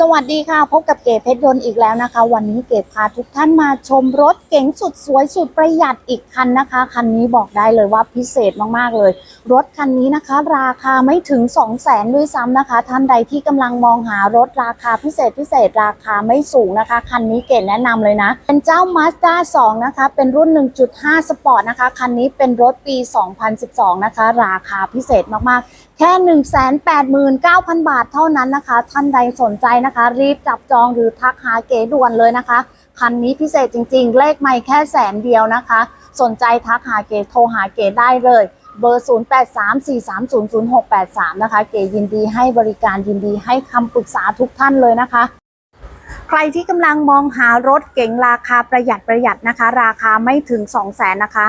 สวัสดีค่ะ พบกับเก๋เพชรยนต์อีกแล้วนะคะ วันนี้เก๋พาทุกท่านมาชมรถเก๋งสุดสวยสุดประหยัดอีกคันนะคะ คันนี้บอกได้เลยว่าพิเศษมากๆเลย รถคันนี้นะคะ ราคาไม่ถึง 2 0 0แสนด้วยซ้ำนะคะ ท่านใดที่กำลังมองหารถราคาพิเศษพิเศษราคาไม่สูงนะคะ คันนี้เก๋แนะนำเลยนะ เป็นเจ้า Mazda 2 นะคะ เป็นรุ่น 1.5 สปอร์ตนะคะ คันนี้เป็นรถปี 2012 นะคะ ราคาพิเศษมากๆ แค่ 189,000 บาทเท่านั้นนะคะ ท่านใดสนใจนะคะ รีบจับจองหรือทักหาเก๋ด่วนเลยนะคะ คันนี้พิเศษจริง ๆ เลขไม่แค่แสนเดียวนะคะ สนใจทักหาเก๋โทรหาเก๋ได้เลยเบอร์ 0834300683 นะคะ เก๋ยินดีให้บริการยินดีให้คำปรึกษาทุกท่านเลยนะคะ ใครที่กำลังมองหารถเก๋งราคาประหยัดประหยัดนะคะ ราคาไม่ถึง 2 0 0 0 0นนะคะ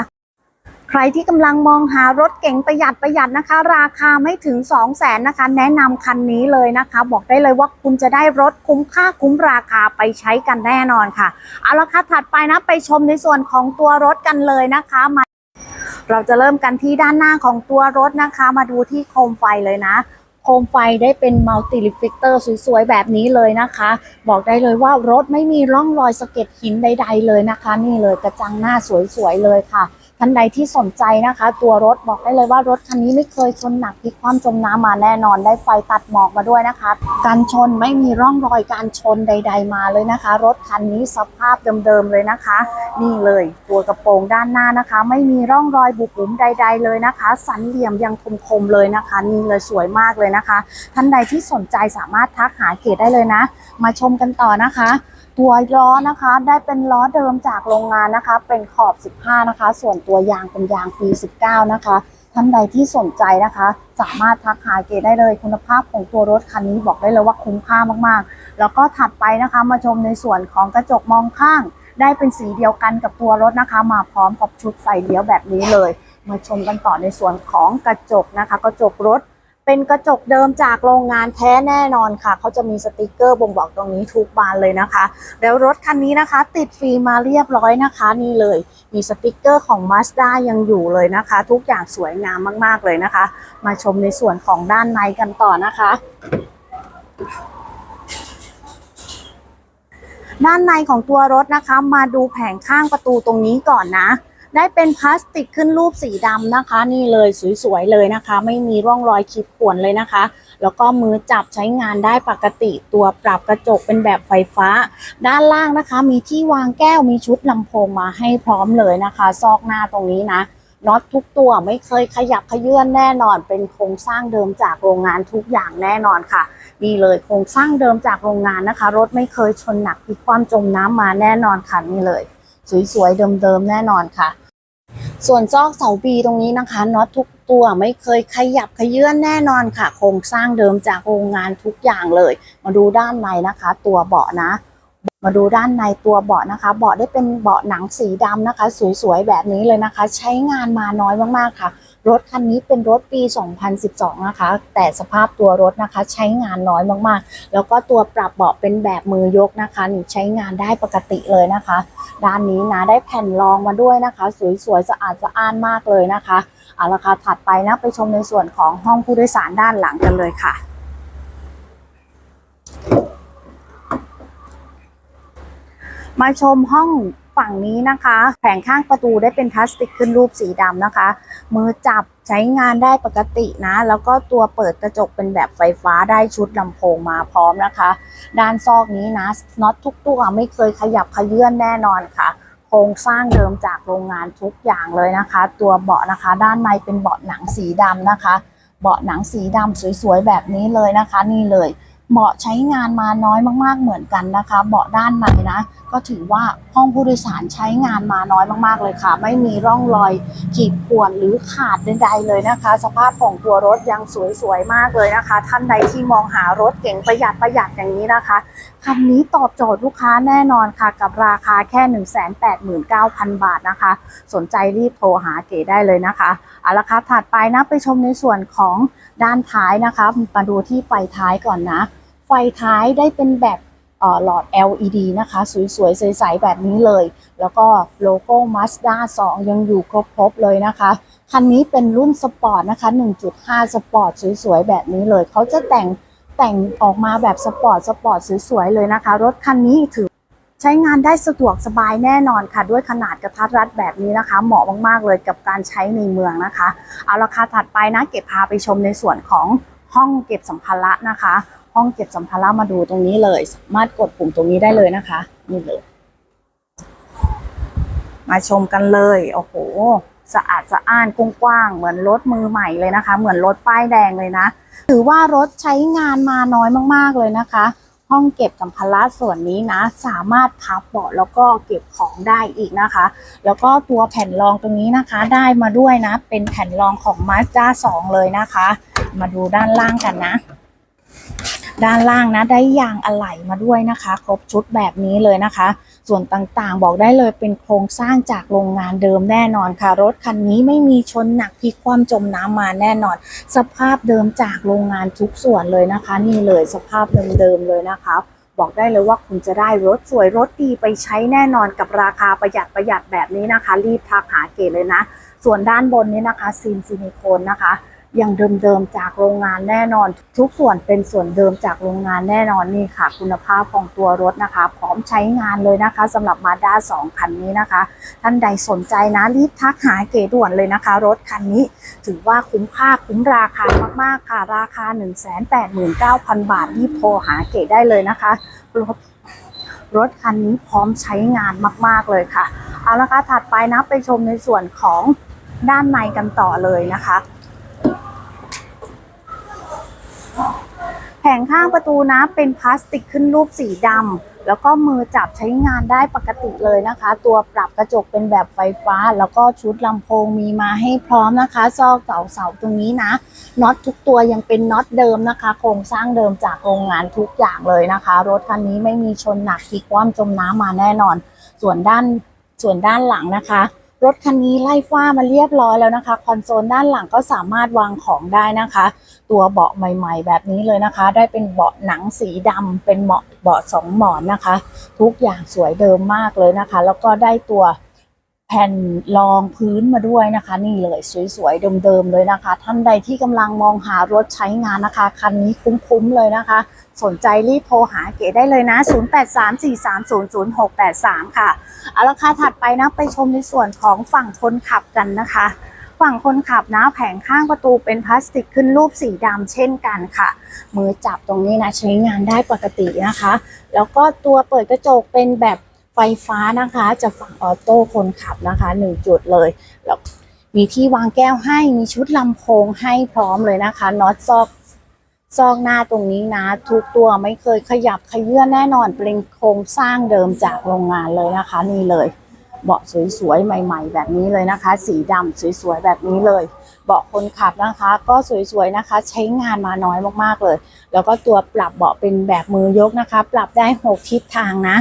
ใครที่กำลังมองหารถเก๋งประหยัดประหยัดนะคะ ราคาไม่ถึง 2 0 0แสนนะคะ แนะนำคันนี้เลยนะคะ บอกได้เลยว่าคุณจะได้รถคุ้มค่าคุ้มราคาไปใช้กันแน่นอนค่ะ เอาละค่ะถัดไปนะไปชมในส่วนของตัวรถกันเลยนะคะมาเราจะเริ่มกันที่ด้านหน้าของตัวรถนะคะ มาดูที่โคมไฟเลยนะ โคมไฟได้เป็นมัลติลิฟิกเตอร์สวยๆ แบบนี้เลยนะคะ บอกได้เลยว่ารถไม่มีร่องรอยสะเก็ดหินใด ๆ เลยนะคะ นี่เลยกระจังหน้าสวยๆเลยค่ะ ท่านใดที่สนใจนะคะ ตัวรถบอกได้เลยว่ารถคันนี้ไม่เคยชนหนักพลิกคว่ำจมน้ำมาแน่นอนได้ไฟตัดหมอกมาด้วยนะคะ การชนไม่มีร่องรอยการชนใด ๆ มาเลยนะคะ รถคันนี้สภาพเดิมๆเลยนะคะ นี่เลยตัวกระโปรงด้านหน้านะคะ ไม่มีร่องรอยบุบหลุมใด ๆ เลยนะคะ สันเหลี่ยมยังคมๆเลยนะคะนี่เลยสวยมากเลยนะคะ ท่านใดที่สนใจสามารถทักหาเกตได้เลยนะ มาชมกันต่อนะคะ ตัวล้อนะคะ ได้เป็นล้อเดิมจากโรงงานนะคะ เป็นขอบ 15 นะคะ ส่วนตัวยางเป็นยางปี 19 นะคะ ท่านใดที่สนใจนะคะ สามารถทักหาเกตได้เลยคุณภาพของตัวรถคันนี้บอกได้เลยว่าคุ้มค่ามากๆ แล้วก็ถัดไปนะคะมาชมในส่วนของกระจกมองข้าง ได้เป็นสีเดียวกันกับตัวรถนะคะ มาพร้อมกับชุดไฟเลี้ยวแบบนี้เลย มาชมกันต่อในส่วนของกระจกนะคะ กระจกรถ เป็นกระจกเดิมจากโรงงานแท้แน่นอนค่ะ เขาจะมีสติกเกอร์บ่งบอกตรงนี้ทุกบานเลยนะคะ แล้วรถคันนี้นะคะ ติดฟิล์มมาเรียบร้อยนะคะ นี่เลย มีสติกเกอร์ของ Mazda ยังอยู่เลยนะคะ ทุกอย่างสวยงามมากๆเลยนะคะ มาชมในส่วนของด้านในกันต่อนะคะด้านในของตัวรถนะคะ มาดูแผงข้างประตูตรงนี้ก่อนนะ ได้เป็นพลาสติกขึ้นรูปสีดำนะคะ นี่เลยสวยๆเลยนะคะ ไม่มีร่องรอยขีดข่วนเลยนะคะ แล้วก็มือจับใช้งานได้ปกติตัวปรับกระจกเป็นแบบไฟฟ้า ด้านล่างนะคะ มีที่วางแก้วมีชุดลำโพงมาให้พร้อมเลยนะคะ ซอกหน้าตรงนี้นะน็อตทุกตัวไม่เคยขยับขยื่นแน่นอน เป็นโครงสร้างเดิมจากโรงงานทุกอย่างแน่นอนค่ะนี่เลยโครงสร้างเดิมจากโรงงานนะคะ รถไม่เคยชนหนักพลิกคว่ำจมน้ำมาแน่นอนค่ะนี่เลย สวยๆเดิมๆแน่นอนค่ะ ส่วนซอกเสาบีตรงนี้นะคะน็อตทุกตัวไม่เคยขยับขยื่นแน่นอนค่ะ โครงสร้างเดิมจากโรงงานทุกอย่างเลย มาดูด้านในนะคะ ตัวเบาะนะ มาดูด้านในตัวเบาะนะคะ เบาะได้เป็นเบาะหนังสีดำนะคะ สวยๆแบบนี้เลยนะคะ ใช้งานมาน้อยมากๆค่ะ รถคันนี้เป็นรถปี 2012 นะคะ แต่สภาพตัวรถนะคะใช้งานน้อยมากๆ แล้วก็ตัวปรับเบาะเป็นแบบมือยกนะคะใช้งานได้ปกติเลยนะคะ ด้านนี้นะได้แผ่นรองมาด้วยนะคะ สวยๆสะอาดสะอ้านมากเลยนะคะเอาละค่ะถัดไปนะไปชมในส่วนของห้องผู้โดยสารด้านหลังกันเลยค่ะมาชมห้อง ฝั่งนี้นะคะ แผงข้างประตูได้เป็นพลาสติกขึ้นรูปสีดำนะคะ มือจับใช้งานได้ปกตินะ แล้วก็ตัวเปิดกระจกเป็นแบบไฟฟ้าได้ชุดลำโพงมาพร้อมนะคะ ด้านซอกนี้นะน็อตทุกตัวไม่เคยขยับขยื่นแน่นอนค่ะโครงสร้างเดิมจากโรงงานทุกอย่างเลยนะคะ ตัวเบาะนะคะ ด้านในเป็นเบาะหนังสีดำนะคะ เบาะหนังสีดำสวยๆแบบนี้เลยนะคะ นี่เลยเบาะใช้งานมาน้อยมากๆเหมือนกันนะคะ เบาะด้านในนะก็ถือว่าห้องผู้โดยสารใช้งานมาน้อยมาก ๆ เลยค่ะ ไม่มีร่องรอยขีดข่วนหรือขาดใดๆเลยนะคะ สภาพของตัวรถยังสวยๆมากเลยนะคะ ท่านใดที่มองหารถเก๋งประหยัดประหยัดอย่างนี้นะคะคันนี้ตอบโจทย์ลูกค้าแน่นอนค่ะ กับราคาแค่ 189,000 บาทนะคะ สนใจรีบโทรหาเก๋ได้เลยนะคะเอาละค่ะถัดไปนะไปชมในส่วนของด้านท้ายนะคะมาดูที่ไฟท้ายก่อนนะไฟท้ายได้เป็นแบบ หลอด LED นะคะ สวยๆ ใสๆ แบบนี้เลย แล้วก็โลโก้ Mazda 2 ยังอยู่ครบๆ เลยนะคะ คันนี้เป็นรุ่นสปอร์ตนะคะ 1.5 สปอร์ตสวยๆ แบบนี้เลย เขาจะแต่งแต่งออกมาแบบสปอร์ตสปอร์ตสวยๆ เลยนะคะ รถคันนี้ถือใช้งานได้สะดวกสบายแน่นอนค่ะ ด้วยขนาดกระทัดรัดแบบนี้นะคะ เหมาะมากๆเลยกับการใช้ในเมืองนะคะ เอาราคาถัดไปนะเก็บพาไปชมในส่วนของห้องเก็บสัมภาระนะคะ ห้องเก็บสัมภาระมาดูตรงนี้เลย สามารถกดปุ่มตรงนี้ได้เลยนะคะ นี่เลย มาชมกันเลย โอ้โห สะอาดสะอ้านกว้างๆเหมือนรถมือใหม่เลยนะคะ เหมือนรถป้ายแดงเลยนะ ถือว่ารถใช้งานมาน้อยมากๆเลยนะคะ ห้องเก็บสัมภาระส่วนนี้นะ สามารถพับเบาะแล้วก็เก็บของได้อีกนะคะ แล้วก็ตัวแผ่นรองตรงนี้นะคะ ได้มาด้วยนะ เป็นแผ่นรองของ Mazda 2 เลยนะคะ มาดูด้านล่างกันนะ ด้านล่างนะได้ยางอะไหล่มาด้วยนะคะ ครบชุดแบบนี้เลยนะคะ ส่วนต่างๆบอกได้เลยเป็นโครงสร้างจากโรงงานเดิมแน่นอนค่ะ รถคันนี้ไม่มีชนหนักพลิกคว่ำจมน้ำมาแน่นอน สภาพเดิมจากโรงงานทุกส่วนเลยนะคะ นี่เลยสภาพเดิมๆเลยนะคะบอกได้เลยว่าคุณจะได้รถสวยรถดีไปใช้แน่นอนกับราคาประหยัดประหยัดแบบนี้นะคะ รีบทักหาเกดเลยนะ ส่วนด้านบนนี้นะคะซีนซิลิโคนนะคะ ยังเดิมๆจากโรงงานแน่นอน ทุกส่วนเป็นส่วนเดิมจากโรงงานแน่นอนนี่ค่ะ คุณภาพของตัวรถนะคะ พร้อมใช้งานเลยนะคะสำหรับ Mazda 2คันนี้นะคะ ท่านใดสนใจนะรีบทักหาเกด่วนเลยนะคะ รถคันนี้ ถือว่าคุ้มค่าคุ้มราคามากๆค่ะราคา 189,000 บาทรีบโทรหาเก๋ได้เลยนะคะรถรถคันนี้พร้อมใช้งานมาก ๆ เลยค่ะ เอาละค่ะ ถัดไปนะไปชมในส่วนของด้านในกันต่อเลยนะคะ ผงข้างประตูนะเป็นพลาสติกขึ้นรูปสีดำแล้วก็มือจับใช้งานได้ปกติเลยนะคะ ตัวปรับกระจกเป็นแบบไฟฟ้า แล้วก็ชุดลำโพงมีมาให้พร้อมนะคะ ซอกเสาเสาตรงนี้นะน็อตทุกตัวยังเป็นน็อตเดิมนะคะ โครงสร้างเดิมจากโรงงานทุกอย่างเลยนะคะ รถคันนี้ไม่มีชนหนักพลิกคว่ำจมน้ำมาแน่นอน ส่วนด้านส่วนด้านหลังนะคะ รถคันนี้ไล่ฟ้ามาเรียบร้อยแล้วนะคะ คอนโซลด้านหลังก็สามารถวางของได้นะคะ ตัวเบาะใหม่ ๆ แบบนี้เลยนะคะ ได้เป็นเบาะหนังสีดำเป็นเบาะเบาะสองหมอนนะคะ ทุกอย่างสวยเดิมมากเลยนะคะ แล้วก็ได้ตัวแผ่นรองพื้นมาด้วยนะคะ นี่เลยสวยๆเดิมๆเลยนะคะ ท่านใดที่กำลังมองหารถใช้งานนะคะ คันนี้คุ้มๆเลยนะคะ สนใจรีบโทรหาเก๋ได้เลยนะ 0834300683 ค่ะ เอาละค่ะถัดไปนะไปชมในส่วนของฝั่งคนขับกันนะคะ ฝั่งคนขับนะแผงข้างประตูเป็นพลาสติกขึ้นรูปสีดำเช่นกันค่ะ มือจับตรงนี้นะใช้งานได้ปกตินะคะ แล้วก็ตัวเปิดกระจกเป็นแบบไฟฟ้านะคะ จะฝั่งออโต้คนขับนะคะหนึ่งจุดเลยแล้วมีที่วางแก้วให้มีชุดลำโพงให้พร้อมเลยนะคะน็อตซอก ซอกหน้าตรงนี้นะ ทุกตัวไม่เคยขยับขยื่นแน่นอนเป็นโครงสร้างเดิมจากโรงงานเลยนะคะ นี่เลย เบาะสวยๆใหม่ ๆ แบบนี้เลยนะคะ สีดำสวยๆแบบนี้เลย เบาะคนขับนะคะ ก็สวยๆนะคะ ใช้งานมาน้อยมากๆเลย แล้วก็ตัวปรับเบาะเป็นแบบมือยกนะคะ ปรับได้ 6 ทิศทางนะ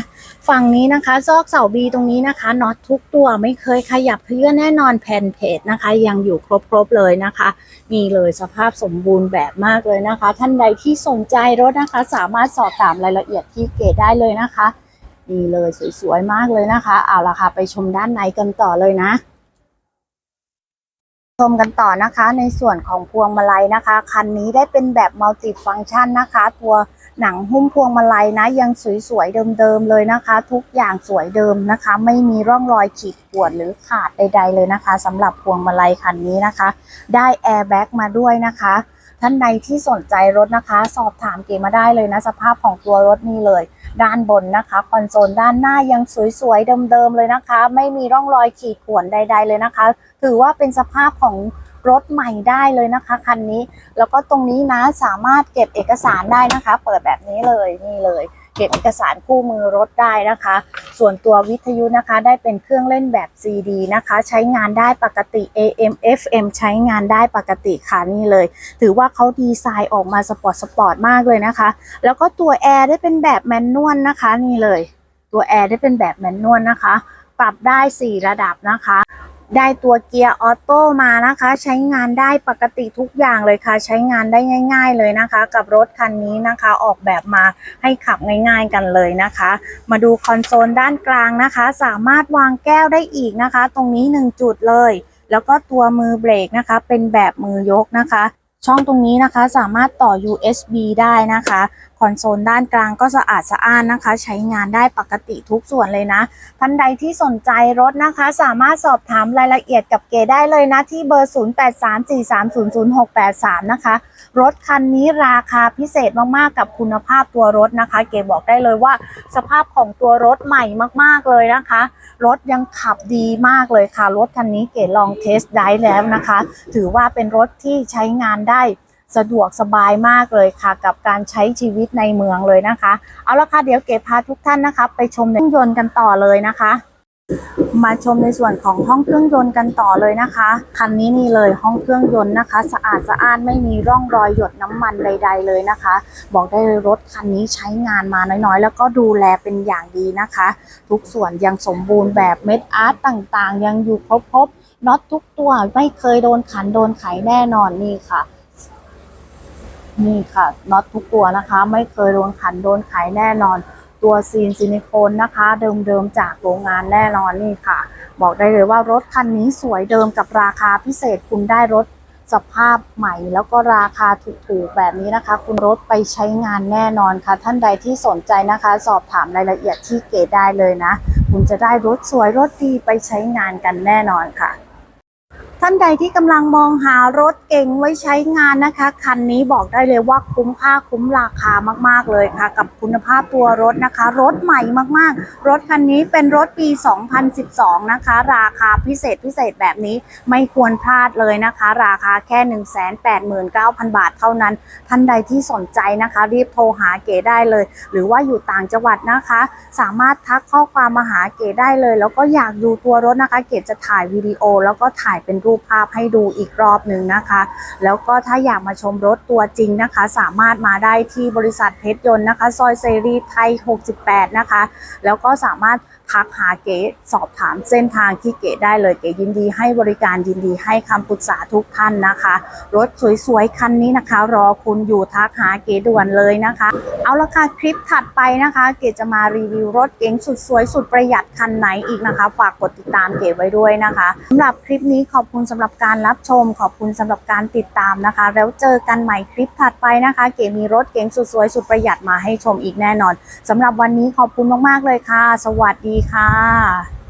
ฝั่งนี้นะคะซอกเสาบีตรงนี้นะคะน็อตทุกตัวไม่เคยขยับเคลื่อนแน่นอนแผ่นเพจนะคะ ยังอยู่ครบๆเลยนะคะนี่เลยสภาพสมบูรณ์แบบมากเลยนะคะ ท่านใดที่สนใจรถนะคะ สามารถสอบถามรายละเอียดที่เกตได้เลยนะคะนี่เลยสวยๆมากเลยนะคะ เอาละค่ะไปชมด้านในกันต่อเลยนะ ชมกันต่อนะคะในส่วนของพวงมาลัยนะคะ คันนี้ได้เป็นแบบมัลติฟังก์ชันนะคะ ตัวหนังหุ้มพวงมาลัยนะยังสวยๆเดิมๆเลยนะคะ ทุกอย่างสวยเดิมนะคะ ไม่มีร่องรอยขีดข่วนหรือขาดใด ๆ เลยนะคะสำหรับพวงมาลัยคันนี้นะคะ ได้แอร์แบ็กมาด้วยนะคะ ท่านใดที่สนใจรถนะคะ สอบถามเก๋มาได้เลยนะ สภาพของตัวรถนี่เลย ด้านบนนะคะคอนโซลด้านหน้ายังสวยๆเดิมๆเลยนะคะ ไม่มีร่องรอยขีดข่วนใด ๆ เลยนะคะ ถือว่าเป็นสภาพของรถใหม่ได้เลยนะคะคันนี้ แล้วก็ตรงนี้นะสามารถเก็บเอกสารได้นะคะ เปิดแบบนี้เลยนี่เลย เก็บเอกสารคู่มือรถได้นะคะ ส่วนตัววิทยุนะคะได้เป็นเครื่องเล่นแบบ CD นะคะ ใช้งานได้ปกติ AM FM ใช้งานได้ปกติค่ะนี่เลย ถือว่าเขาดีไซน์ออกมาสปอร์ตสปอร์ตมากเลยนะคะ แล้วก็ตัวแอร์ได้เป็นแบบแมนนวลนะคะ นี่เลย ตัวแอร์ได้เป็นแบบแมนนวลนะคะ ปรับได้ 4 ระดับนะคะ ได้ตัวเกียร์ออโต้มานะคะ ใช้งานได้ปกติทุกอย่างเลยค่ะ ใช้งานได้ง่าย ๆเลยนะคะ กับรถคันนี้นะคะ ออกแบบมาให้ขับง่าย ๆกันเลยนะคะ มาดูคอนโซลด้านกลางนะคะ สามารถวางแก้วได้อีกนะคะ ตรงนี้ 1 จุดเลย แล้วก็ตัวมือเบรกนะคะ เป็นแบบมือยกนะคะ ช่องตรงนี้นะคะสามารถต่อ USB ได้นะคะ อนโซลด้านกลางก็สะอาดสะอ้านนะคะ ใช้งานได้ปกติทุกส่วนเลยนะ ท่านใดที่สนใจรถนะคะ สามารถสอบถามรายละเอียดกับเกได้เลยนะ ที่เบอร์ 0834300683 นะคะ รถคันนี้ราคาพิเศษมากๆกับคุณภาพตัวรถนะคะ เกบอกได้เลยว่า สภาพของตัวรถใหม่มากๆเลยนะคะ รถยังขับดีมากเลยค่ะ รถคันนี้เกลองเทสได้แล้วนะคะ ถือว่าเป็นรถที่ใช้งานได้ สะดวกสบายมากเลยค่ะ กับการใช้ชีวิตในเมืองเลยนะคะ เอาละค่ะเดี๋ยวเก๋พาทุกท่านนะคะ ไปชมเครื่องยนต์กันต่อเลยนะคะ มาชมในส่วนของห้องเครื่องยนต์กันต่อเลยนะคะคันนี้นี่เลยห้องเครื่องยนต์นะคะ สะอาดสะอ้านไม่มีร่องรอยหยดน้ำมันใด ๆเลยนะคะ บอกได้เลยรถคันนี้ใช้งานมาน้อยๆ แล้วก็ดูแลเป็นอย่างดีนะคะ ทุกส่วนยังสมบูรณ์แบบเม็ดอาร์ตต่างๆ ยังอยู่ครบๆน็อตทุกตัวไม่เคยโดนขันโดนไขแน่นอนนี่ค่ะ นี่ค่ะน็อตทุกตัวนะคะ ไม่เคยโดนขันโดนไขแน่นอน ตัวซีนซิลิโคนนะคะ เดิมๆจากโรงงานแน่นอนนี่ค่ะ บอกได้เลยว่ารถคันนี้สวยเดิมกับราคาพิเศษคุณได้รถสภาพใหม่แล้วก็ราคาถูกๆแบบนี้นะคะ คุณรถไปใช้งานแน่นอนค่ะ ท่านใดที่สนใจนะคะ สอบถามรายละเอียดที่เกได้เลยนะ คุณจะได้รถสวยรถดีไปใช้งานกันแน่นอนค่ะ ท่านใดที่กำลังมองหารถเก่งไว้ใช้งานนะคะ คันนี้บอกได้เลยว่าคุ้มค่าคุ้มราคามาก ๆ เลยค่ะ กับคุณภาพตัวรถนะคะ รถใหม่มากๆ รถคันนี้เป็นรถปี 2012 นะคะ ราคาพิเศษพิเศษแบบนี้ไม่ควรพลาดเลยนะคะ ราคาแค่ 189,000 บาทเท่านั้น ท่านใดที่สนใจนะคะ รีบโทรหาเก๋ได้เลย หรือว่าอยู่ต่างจังหวัดนะคะ สามารถทักข้อความมาหาเก๋ได้เลย แล้วก็อยากดูตัวรถนะคะ เก๋จะถ่ายวิดีโอแล้วก็ถ่ายเป็นรูปภาพให้ดูอีกรอบหนึ่งนะคะ แล้วก็ถ้าอยากมาชมรถตัวจริงนะคะ สามารถมาได้ที่บริษัทเพชรยนต์นะคะ ซอยเซรีไทย 68 นะคะ แล้วก็สามารถ ทักหาเก๋สอบถามเส้นทางที่เก๋ได้เลยเก๋ยินดีให้บริการยินดีให้คำปรึกษาทุกท่านนะคะ รถสวยๆคันนี้นะคะ รอคุณอยู่ทักหาเก๋ด่วนเลยนะคะ เอาละค่ะคลิปถัดไปนะคะ เก๋จะมารีวิวรถเก๋งสุดสวยสุดประหยัดคันไหนอีกนะคะ ฝากกดติดตามเก๋ไว้ด้วยนะคะสำหรับคลิปนี้ขอบคุณสำหรับการรับชม ขอบคุณสำหรับการติดตามนะคะ แล้วเจอกันใหม่คลิปถัดไปนะคะ เก๋มีรถเก๋งสุดสวยสุดประหยัดมาให้ชมอีกแน่นอนสำหรับวันนี้ขอบคุณมากๆเลยค่ะ สวัสดีดีค่ะ